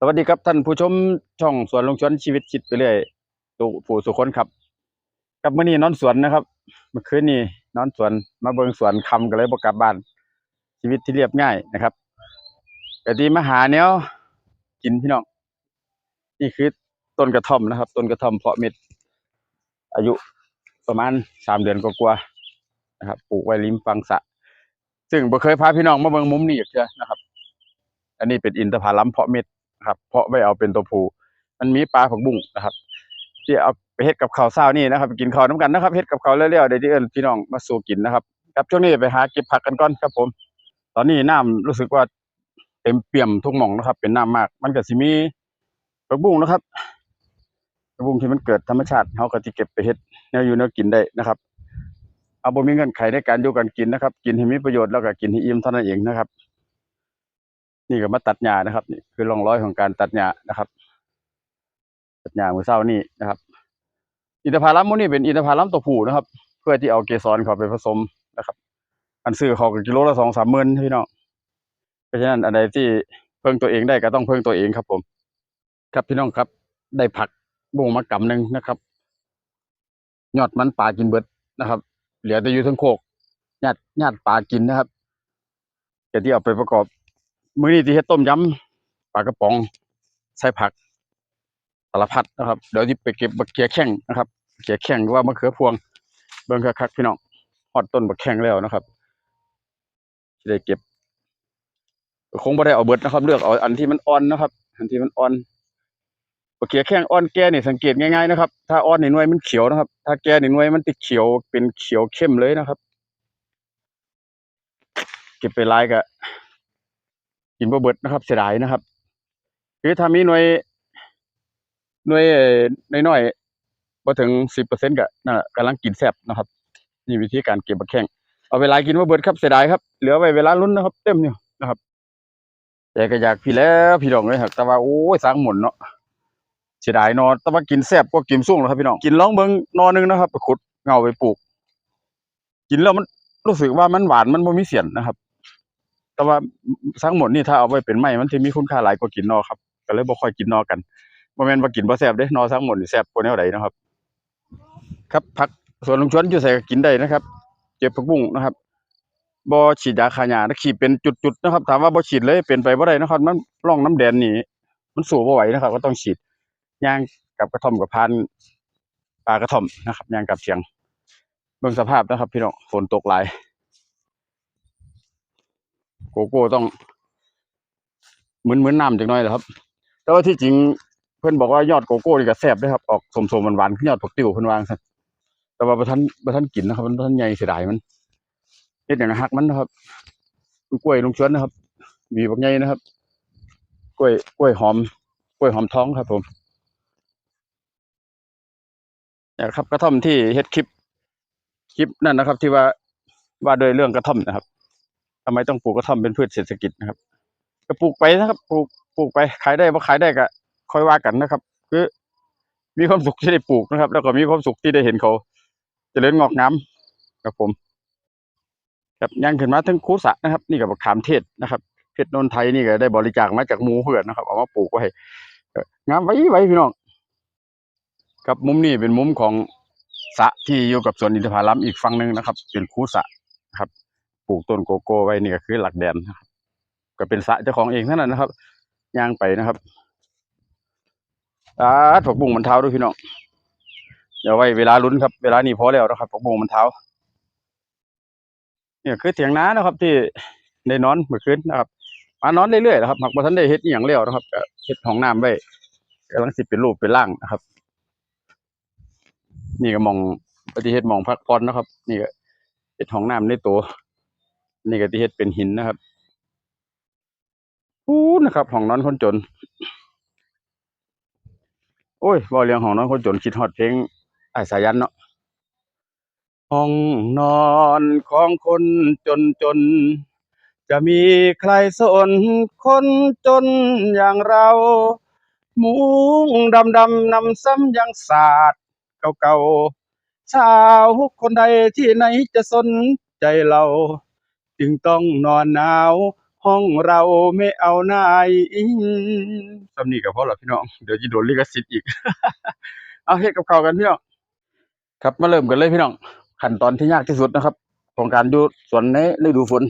สวัสดีครับท่านผู้ชมช่องสวนลงชวนชีวิตคิดไปเรื่อยตุผู้สุคนครับกับมื้อนี้นอนสวนนะครับ เมื่อคืนนี้นอนสวนมาเบิ่งสวนคำก็เลยบ่กลับบ้าน ชีวิตที่เรียบง่ายนะครับก็ดีมาหาแนวกินพี่น้อง นี่คือต้นกระท่อมนะครับ ต้นกระท่อมเพาะเม็ด อายุประมาณสามเดือนกว่าๆนะครับปลูกไว้ริมฝั่งสะ ซึ่งบ่เคยพาพี่น้องมาเบิ่งมุมนี้อีกเทื่อนะครับ อันนี้เป็นอินทผลัมเพาะเม็ด ครับเพราะไม่เอาเป็นตัวผู้มันมีปลาผักบุ้งนะครับ ที่เอาไปเฮ็ดกับข้าวเช้านี่นะครับไปกินข้าวน้ำกันนะครับเฮ็ดกับข้าวเร็วๆเดี๋ยวที่เอิ้นพี่น้องมาสู่กินนะครับ ครับช่วงนี้ไปหาเก็บผักกันก่อนครับผม ตอนนี้น้ำรู้สึกว่าเต็มเปี่ยมทุกหม่องนะครับ เป็นน้ำมาก มันก็สิมีผักบุ้งนะครับผักบุ้งที่มันเกิดธรรมชาติเฮาก็สิเก็บไปเฮ็ดแนวอยู่แนวกินได้นะครับเอาบ่มีเงื่อนไขในการอยู่กันกินนะครับ กินให้มีประโยชน์แล้วก็กินให้อิ่มเท่านั้นเองนะครับ นี่ก็มาตัดหญ้านะครับ นี่คือร่องรอยของการตัดหญ้านะครับ ตัดหญ้ามือเช้านี่นะครับ อินทผลัมมื้นี้เป็นอินทผลัมตัวผู้นะครับ เพื่อที่เอาเกสรเข้าไปผสมนะครับ อันซื้อเขาก็กิโลละสองสามหมื่นพี่น้องเพราะฉะนั้นอันใดที่เพิ่งตัวเองได้ก็ต้องเพิ่งตัวเองครับผม ครับพี่น้องครับ ได้ผักบุ้งมากำหนึ่งนะครับยอดมันปลากินเบิดนะครับ เหลือแต่อยู่ทั้งโคกญาติญาติปลากินนะครับเดี๋ยวที่เอาไปประกอบ มื้อนี้ที่เฮ็ดต้มยำปลากระป๋องใส่ผักสารพัดนะครับ เดี๋ยวที่ไปเก็บบักเขียแข้งนะครับบักเขียแข้งหรือว่ามะเขือพวง เบิ่งคักๆพี่น้องฮอดต้นบักแข้งแล้วนะครับสิได้เก็บคงบ่ได้เอาเบิดนะครับ เลือกเอาอันที่มันอ่อนนะครับ อันที่มันอ่อนบักเขียแข้งอ่อนแก่นี่สังเกตง่ายๆนะครับ ถ้าอ่อนนี่หน่วยมันเขียวนะครับ ถ้าแก่นี่หน่วยมันติดเขียวเป็นเขียวเข้มเลยนะครับ เก็บไปหลายก็ กินบ่เบิดนะครับ เสียดายนะครับ คือถ้ามีหน่วยหน่วยน้อยๆบ่ถึงสิบเปอร์เซ็นต์ก็นั่ะกำลังกินแซ่บนะครับนี่วิธีการเก็บบักแข้งเอาเวลากินบ่เบิดครับเสียดายครับเหลือไว้เวลาลุ้นนะครับ เต็มอยู่นะครับ แต่ก็อยากพี่แล้วพี่น้องเลยครับแต่ว่าโอ้ยสางหมุนเนาะเสียดายนอนแต่ว่ากินแซ่บกว่ากินสุ่งแล้วครับพี่น้องกินลองเบิ่งนอหนึงนะครับไปขุดเงาไปปลูก กินแล้วมันรู้สึกว่ามันหวานมันบ่มีเสียนนะครับ แต่ว่าทั้งหมดนี่ถ้าเอาไว้เป็นไม้มันสิมีคุณค่าหลายกว่ากินนอครับก็เลยบ่ค่อยกินนอกันบ่แม่นว่ากินบ่แซ่บเด้นอทั้งหมดนี่แซ่บกว่าแนวใดนะครับ ครับผักสวนลุงชวนอยู่ไสก็กินได้นะครับเก็บผักบุ้งนะครับบ่ฉีดยาฆ่าหญ้านะขีดเป็นจุดๆนะครับ ถามว่าบ่ฉีดเลยเป็นไปบ่ได้นะครับ มันร่องน้ำแดนนี่มันสู้บ่ไหวนะครับ ก็ต้องฉีดย่างกับกระท่อมกับพานปลากระท่อมนะครับย่างกับเชียง เบิ่งสภาพนะครับ พี่น้องฝนตกหลาย โกโก้ต้องเหมือนเหมือนน้ำจังน้อยแหละครับ แต่ว่าที่จริงเพื่อนบอกว่ายอดโกโก้นี่ก็แซ่บด้วยครับ ออกสมๆหวานๆขึ้นยอดผักติ้วเพิ่นวางซั่นแต่ว่าบ่ทันบ่ทันกินนะครับมันบ่ทันใหญ่เสียดายมันเฮ็ดหยังหักมันนะครับกล้วยลุงชวนนะครับ มีบักใหญ่นะครับ กล้วยกล้วยหอม กล้วยหอมท้องครับผมนี่ยครับกระท่อมที่เฮ็ดคลิป คลิปนั่นนะครับ ที่ว่าว่าโดยเรื่องกระท่อมนะครับ ทำไมต้องปลูกกระท่อมเป็นพืชเศรษฐกิจนะครับก็ปลูกไปนะครับ ปลูกปลูกไปขายได้บ่ขายได้ก็ค่อยว่ากันนะครับ คือ มีความสุขที่ได้ปลูกนะครับ แล้วก็มีความสุขที่ได้เห็นเขาเจริญงอกงามครับผมครับย่างขึ้นมาถึงคูสะนะครับ นี่ก็บักขามเทศนะครับเพชรนนทไทยนี่ก็ได้บริจาคมาจากหมูเพื่อนนะครับเอามาปลูกไว้งามไว้ไว้พี่น้องครับมุมนี้เป็นมุมของสะที่อยู่กับสวนอินทผลัมอีกฝั่งหนึ่งนะครับ เป็นคูสะครับ ปลูกต้นโกโก้ไว้นี่ก็คือหลักแดนนะครับก็เป็นสระเจ้าของเองเท่านั้นนะครับย่างไปนะครับอ่าถกบุ้งมันเท้าด้วยพี่น้องเดี๋ยวไว้เวลาลุ้นครับ เวลานี้พอแล้วนะครับถกบุ้งมันเท้า เนี่ยคือเถียงน้านะครับ ที่ได้นอนเมื่อคืนนะครับมานอนเรื่อยๆนะครับหากบ่ทันได้เฮ็ดอีหยังแล้วนะครับเฮ็ดห้องน้ำไว้กำลังสิเป็นรูปเป็นร่างนะครับ นี่ก็มองปฏิเฮ็ดหมองพักผ่อนนะครับ นี่ก็เฮ็ดห้องน้ำในตัว นี่ก็ที่เฮ็ดเป็นหินนะครับอู้นะครับห้องนอนคนจน โอ้ยเว้าเรื่องห้องนอนคนจนคิดฮอดเพลงไอ้สายันเนาะห้องนอนของคนจนจน จะมีใครสนคนจนอย่างเรา มุงดำดำนำซ้ำยังสาดเก่าๆสาวคนใดที่ไหนจะสนใจเรา จึงต้องนอนหนาว ห้องเราไม่เอานายสำนีกับพ่อหรอพี่น้อง เดี๋ยวจะโดนลิขสิทธิ์อีก เอาเฮ็ดกับเขากันพี่น้อง ครับมาเริ่มกันเลยพี่น้อง ขั้นตอนที่ยากที่สุดนะครับ ของการอยู่สวนในฤดูฝน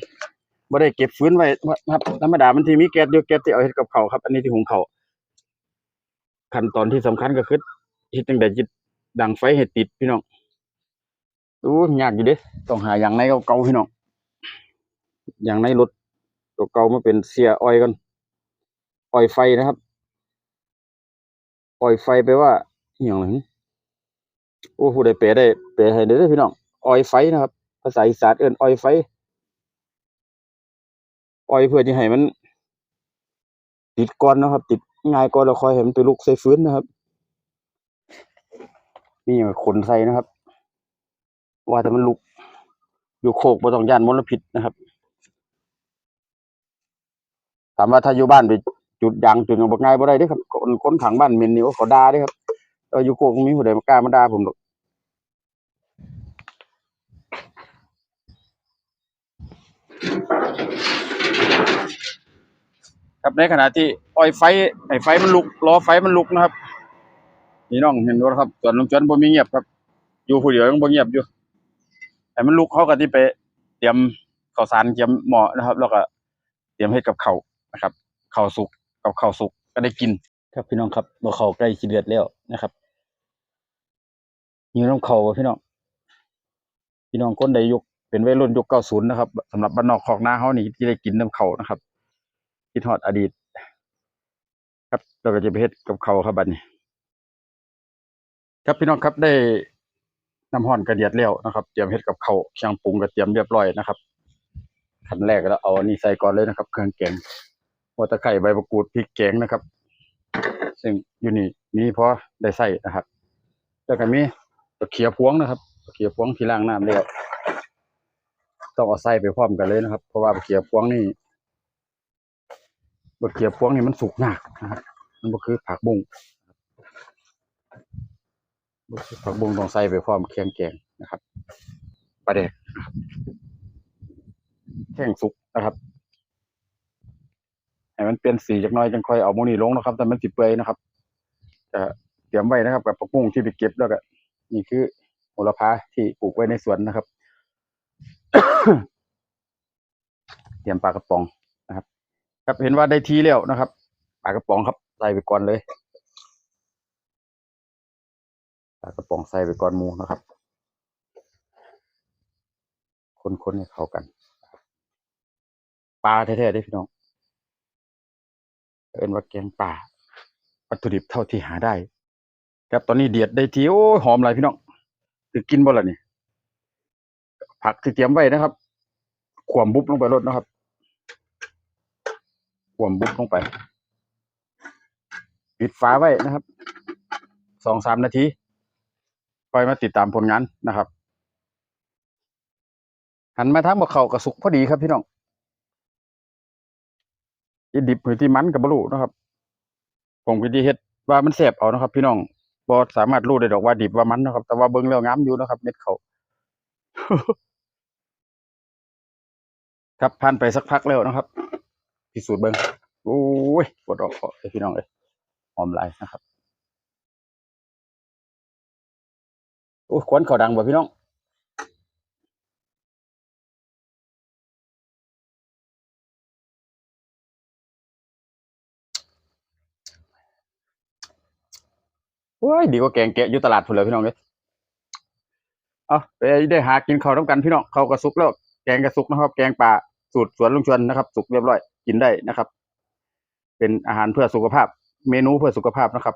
บ่ได้เก็บฟื้นไว้ครับธรรมดามันที่มีแก๊สอยู่แก๊สที่เอาเฮ็ดกับเขาครับ อันนี้ที่หุงเขาขั้นตอนที่สำคัญก็คือเฮ็ดจังได๋จิตดังไฟให้ติดพี่น้องดูยากอยู่เด้ต้องหาอย่างในเก่าๆพี่น้อง อย่างในรถตัวเก่ามาเป็นเสียออยก่อนออยไฟนะครับออยไฟแปลว่าอหย่างไรหึโอ้ผู้ใดแปลได้แปลให้เด้พี่น้องออยไฟนะครับ ภาษาอีสานเอิ้นออยไฟออยเพื่อที่ให้มัน ติดก่อนนะครับ ติดง่ายก่อนแล้วค่อยให้มันไปลุกใส่ฟื้นนะครับ นี่ขนใส่นะครับ ว่าแต่มันลุก อยู่โคกบ่ต้องย่านมลพิษนะครับ ถามว่าถ้าอยู่บ้านไปจุดยางจุดหยังบ่ง่ายบ่ได้เด้ครับคนคนข้างบ้านเมนนี่ว่าเขาด่าเด้ครับแต่ว่าอยู่โกบ่มีผู้ใดมากล้ามาด่าผมหรอกครับในขณะที่ปล่อยไฟให้ไฟมันลุกรอไฟมันลุกนะครับนี่น้องเห็นบ่ครับส่วนลุงจวนบ่มีเงียบครับ อยู่ผู้เดียวยังบ่เงียบอยู่ให้มันลุกเขาก็สิไป เตรียมข้าวสารเตรียมหม้อนะครับ แล้วก็เตรียมเฮ็ดกับเขา นะครับข้าวสุกกับข้าวสุกก็ได้กิน ครับพี่น้องครับบ่ข้าวใกล้สิเดือดแล้วนะครับหิวน้ำข้าวพี่น้องพี่น้องคนใดยุคเป็นวัยรุ่นยุค90นย์นะครับสำหรับบ้านนอกคอกนาเฮานี่ที่ได้กินน้ำขาวนะครับคิดฮอดอดีต ครับเราก็จะไปเฮ็ดกับเขาครับบัดนี้ ครับพี่น้องครับได้น้ำร้อนกระเดียดแล้วนะครับเตรียมเฮ็ดกับเขาเครื่องปรุงก็เตรียมเรียบร้อยนะครับขั้นแรกแล้วเอาอันนี้ใส่ก่อนเลยนะครับ เครื่องแกง หัวตะไคร้ใบมะกรูดพริกแกงนะครับ ซึ่งอยู่นี่มีพอได้ใส่นะครับ แล้วก็มีตะเคียพวงนะครับตะเคียพวงที่ล้างน้ำแล้วต้องเอาใส่ไปพร้อมกันเลยนะครับ เพราะว่าตะเคียพวงนี่ตะเคียพวงนี่มันสุกยากนะครับมันก็คือผักบุ้งผักบุ้งต้องใส่ไปพร้อมเครื่องแกงนะครับปลาแดกนแห้งสุกนะครับ ให้มันเปลี่ยนสีจักน่อยจังค่อยเอาหมูนี่ลงนะครับ แต่มันสิเปื่อยนะครับจะเตรียมไว้นะครับกับผักบุ้งที่ไปเก็บแล้วก็นี่คือโหระพาที่ปลูกไว้ในสวนนะครับ เตรียมปลากระป๋องนะครับ ครับเห็นว่าได้ทีแล้วนะครับปลากระป๋องครับใส่ไปก่อนเลยปลากระป๋องใส่ไปก่อนมูนะครับ คนๆให้เข้ากันปลาแท้ๆได้พี่น้อง เอิ้นว่าแกงป่าวัตถุดิบเท่าที่หาได้ ครับตอนนี้เดือดได้ทีโอ้หอมหลายพี่น้องคือกินบ่ละนี่ผักที่เตรียมไว้นะครับขวมบุบลงไปรดนะครับขวมบุบลงไปปิดฝาไว้นะครับสองสามนาทีคอยมาติดตามผลงานนะครับ หันมาทางบ่เขากระสุกพอดีครับพี่น้อง ที่ดิบหรือที่มันกับบรูนะครับ ผมก็ที่เฮ็ดว่ามันแสบเอานะครับ พี่น้องบ่สามารถรู้ได้ดอกว่าดิบว่ามันนะครับ แต่ว่าเบิ่งแล้วงามอยู่นะครับ เม็ดเขาครับผ่านไปสักพักแล้วนะครับพิสูจน์เบิ่งโอ้ยปวดออกคอเลยพี่น้องเอ้ยหอมไหลนะครับโอ้ควันเขาดังบ่พี่น้อง โอ้ยดีกว่าแกงแกะอยู่ตลาดพุ่นเลยพี่น้องเลยเอาไปได้หากินข้าวน้ำกันพี่น้องเขากระสุกแล้วแกงกระสุกนะครับ แกงป่าสูตรสวนลุงชวนนะครับ สุกเรียบร้อยกินได้นะครับ เป็นอาหารเพื่อสุขภาพ เมนูเพื่อสุขภาพนะครับ